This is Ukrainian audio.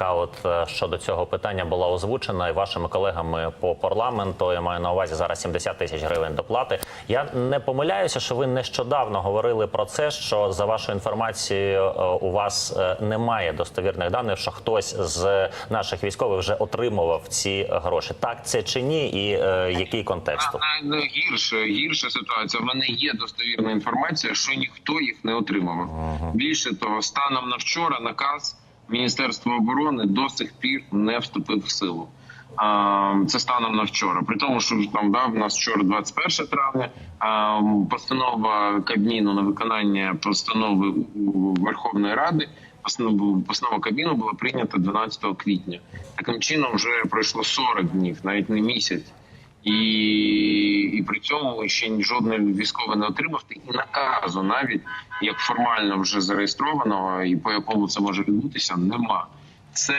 яка от е, щодо цього питання була озвучена і вашими колегами по парламенту. Я маю на увазі зараз 70 тисяч гривень доплати. Я не помиляюся, що ви нещодавно говорили про це. Що за вашою інформацією е, у вас е, немає достовірних даних, що хтось з наших військових вже отримував ці гроші. Так це чи ні, і е, який контекст? гірше, гірша ситуація. В мене є достовірна інформація, що ніхто їх не отримував. Більше того, станом на вчора наказ Міністерства оборони до сих пір не вступив в силу. Це станом на вчора. При тому, що там да, в нас вчора 21 травня. Постанова Кабміну на виконання постанови Верховної Ради. Постанова Кабміну була прийнята 12 квітня. Таким чином, вже пройшло 40 днів, навіть не місяць. І, і при цьому ще жодний військовий не отримав і наказу, навіть як формально вже зареєстрованого, і по якому це може відбутися, нема.